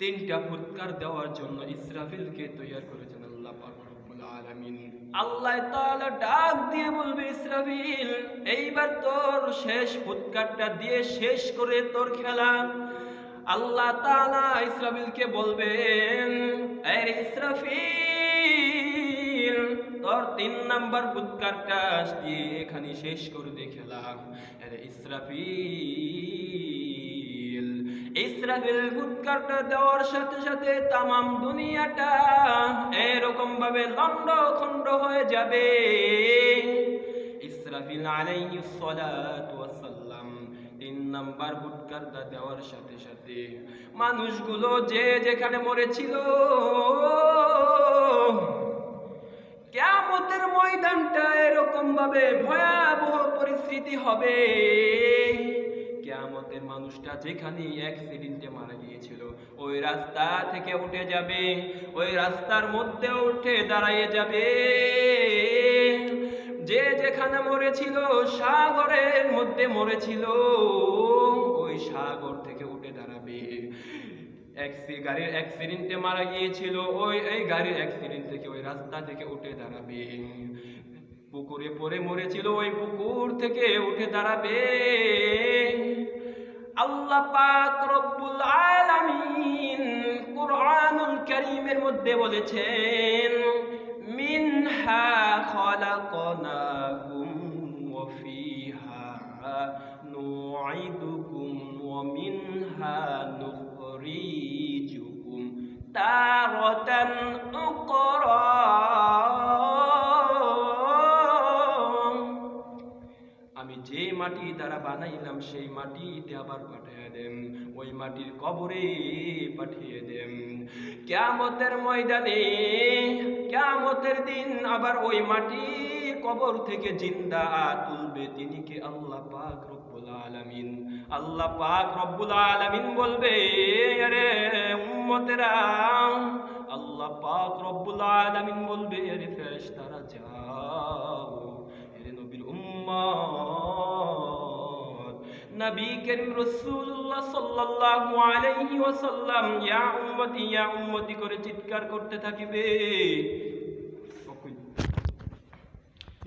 তিনটা ফুৎকার দেওয়ার জন্য ইসরাফিলকে তৈয়ার করেছেন আল্লাহ আলামিন। আল্লাহ তাআলা ডাক দিয়ে বলবে, ইসরাফিল, এইবার তোর শেষ ফুৎকারটা দিয়ে শেষ করে তোর খেলা আল্লাহ তাআলা ইসরাফিলকে বলবেন আরে ইসরাফিল, তোর তিন নাম্বার ফুৎকারটা দিয়ে এখানে শেষ করে দে খেলা আরে ইসরাফিল ইসরাফিল ফুৎকারটা দেওয়ার সাথে সাথে তামাম দুনিয়াটা এরকম ভাবে লন্ড খন্ড হয়ে যাবে। ইসরাফিল আলাইহিস সালাতু ওয়াসাল্লাম তিন নাম্বার ফুৎকারটা দেওয়ার সাথে সাথে মানুষগুলো যে যেখানে মরেছিল, কেয়ামতের ময়দানটা এরকম ভাবে ভয়াবহ পরিস্থিতি হবে। কেয়ামতের মানুষটা যেখানে অ্যাক্সিডেন্টে মারা গিয়েছিল, ওই রাস্তা থেকে উঠে যাবে, ওই রাস্তার মধ্যে উঠে দাঁড়াইয়ে যাবে। যে যেখানে মরেছিল, সাগরের মধ্যে মরেছিল, ওই সাগর থেকে উঠে দাঁড়াবে। গাড়ির অ্যাক্সিডেন্টে মারা গিয়েছিল, ওই, এই গাড়ির অ্যাক্সিডেন্ট থেকে ওই রাস্তা থেকে উঠে দাঁড়াবে। পুকুরে পরে মরেছিল, ওই পুকুর থেকে উঠে দাঁড়াবে। আল্লাহ পাক রব্বুল আলামিন কুরআনুল কারীমের মধ্যে বলেছেন, মিনহা খালাকনাকুম ওয়া ফিহা নুঈদুকুম ওয়া মিনহা নুখরিজুকুম তারাতান আমি যে মাটি দ্বারা বানাইলাম, সেই মাটিতে আবার পাঠিয়ে দেন ওই মাটির কবরে পাঠিয়ে দেন কেয়ামতের ময়দানে, কেয়ামতের দিন আবার ওই মাটি কবর থেকে জিন্দা তুলবে তিনি কে? আল্লাহ পাক রব্বুল আলামিন। আল্লাহ পাক রব্বুল আলামিন বলবে, আরে উম্মতেরা, আল্লাহ পাক রব্বুল আলামিন বলবে, আরে ফেরেশতারা, যাও। নবী করিম রাসূলুল্লাহ সাল্লাল্লাহু আলাইহি ওয়াসাল্লাম ইয়া উম্মতি ইয়া উম্মতি করে চিৎকার করতে থাকিবে।